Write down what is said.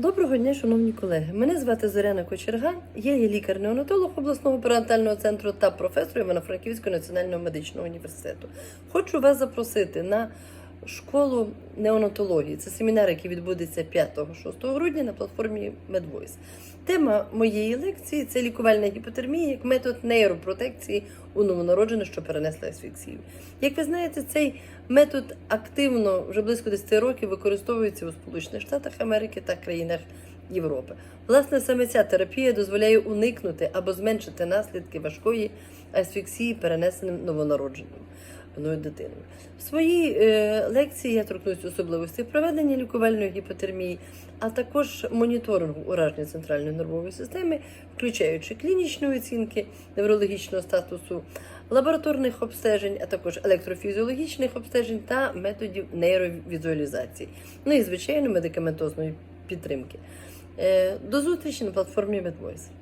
Доброго дня, шановні колеги. Мене звати Зоряна Кочерган. Я є лікар-неонатолог обласного перинатального центру та професор Івано-Франківського національного медичного університету. Хочу вас запросити на школу неонатології. Це семінар, який відбудеться 5-6 грудня на платформі MedVoice. Тема моєї лекції це лікувальна гіпотермія як метод нейропротекції у новонароджених, що перенесли асфіксію. Як ви знаєте, цей метод активно вже близько 10 років використовується у Сполучених Штатах Америки та країнах Європи. Власне, саме ця терапія дозволяє уникнути або зменшити наслідки важкої асфіксії, перенесеним новонародженим мною дитиною. В своїй е, лекції я торкнусь особливостей проведення лікувальної гіпотермії, а також моніторингу ураження центральної нервової системи, включаючи клінічні оцінки неврологічного статусу, лабораторних обстежень, а також електрофізіологічних обстежень та методів нейровізуалізації. Ну і звичайно медикаментозної підтримки. Е, До зустрічі на платформі MedVoice.